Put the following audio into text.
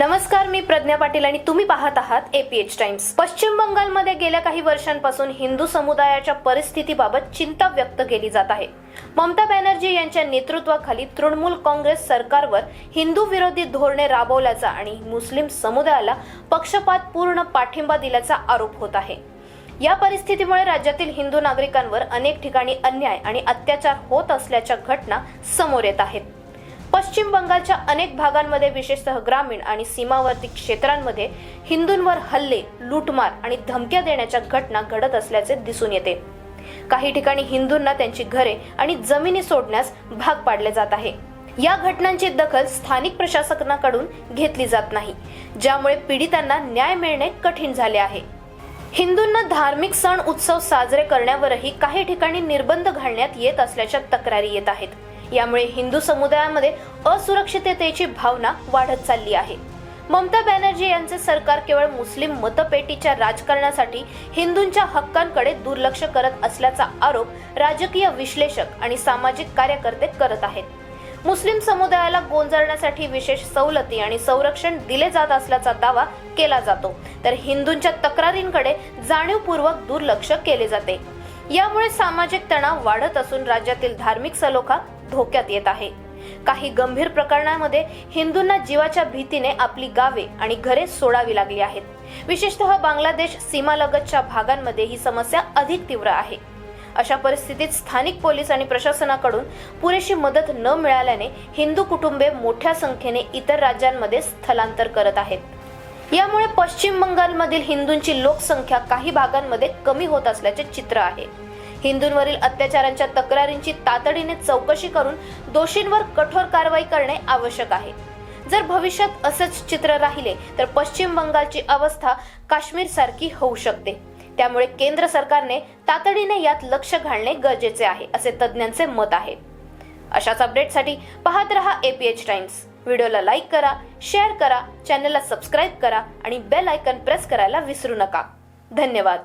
नमस्कार मी प्रज्ञा पाटील आणि तुम्ही पाहत आहात एपीएच टाइम्स पश्चिम बंगालमध्ये गेल्या काही वर्षांपासून हिंदू समुदायाच्या परिस्थितीबाबत चिंता व्यक्त केली जात आहे. ममता बॅनर्जी यांच्या नेतृत्वाखाली तृणमूल काँग्रेस सरकारवर हिंदू विरोधी धोरणे राबवल्याचा आणि मुस्लिम समुदायाला पक्षपात पूर्ण पाठिंबा दिल्याचा आरोप होत आहे. या परिस्थितीमुळे राज्यातील हिंदू नागरिकांवर अनेक ठिकाणी अन्याय आणि अत्याचार होत असल्याच्या घटना समोर येत आहेत. पश्चिम बंगालच्या अनेक भागांमध्ये विशेषतः ग्रामीण आणि सीमावर्ती क्षेत्रांमध्ये हिंदूंवर हल्ले लूटमार आणि धमक्या देण्याच्या घटना घडत असल्याचे दिसून येते. काही ठिकाणी हिंदूंना त्यांची घरे आणि जमिनी सोडण्यास भाग पाडले जात आहे. या घटनांची दखल स्थानिक प्रशासनाकडून घेतली जात नाही ज्यामुळे पीडितांना न्याय मिळणे कठीण झाले आहे. हिंदूंना धार्मिक सण उत्सव साजरे करण्यावरही काही ठिकाणी निर्बंध घालण्यात येत असल्याच्या तक्रारी येत आहेत. यामुळे हिंदू समुदायामध्ये असुरक्षिततेची भावना वाढत चालली आहे. ममता बॅनर्जी यांचे सरकार केवळ मुस्लिम मतपेटीच्या राजकारणासाठी हिंदूंच्या हक्कांकडे दुर्लक्ष करत असल्याचा आरोप राजकीय विश्लेषक आणि सामाजिक कार्यकर्ते करत आहेत. मुस्लिम समुदायाला गोंजरण्यासाठी विशेष सवलती आणि संरक्षण दिले जात असल्याचा दावा केला जातो. तर हिंदूंच्या तक्रारींकडे जाणीवपूर्वक दुर्लक्ष केले जाते. यामुळे सामाजिक तणाव वाढत असून राज्यातील धार्मिक सलोखा धोक्यात येत आहे. काही गंभीर प्रकरणांमध्ये हिंदूंना जीवाच्या भीतीने आपली गावे आणि घरे सोडावी लागली आहेत. विशेषतः बांगलादेश सीमालगतच्या भागांमध्ये ही समस्या अधिक तीव्र आहे. अशा परिस्थितीत स्थानिक पोलीस आणि प्रशासनाकडून पुरेशी मदत न मिळाल्याने हिंदू कुटुंबे मोठ्या संख्येने इतर राज्यांमध्ये स्थलांतर करत आहेत. यामुळे पश्चिम बंगालमधील हिंदूंची लोकसंख्या काही भागांमध्ये कमी होत असल्याचे चित्र आहे. हिंदूंवरील अत्याचारांच्या तक्रारींची तातडीने चौकशी करून दोषींवर कठोर कारवाई करणे आवश्यक आहे. जर भविष्यात असंच चित्र राहिले तर पश्चिम बंगालची अवस्था काश्मीर सारखी होऊ शकते. त्यामुळे केंद्र सरकारने तातडीने यात लक्ष घालणे गरजेचे आहे असे तज्ज्ञांचे मत आहे. अशाच अपडेटसाठी पाहत रहा एपीएच टाइम्स व्हिडिओला लाईक करा शेअर करा चॅनलला सबस्क्राईब करा आणि बेल आयकन प्रेस करायला विसरू नका. धन्यवाद.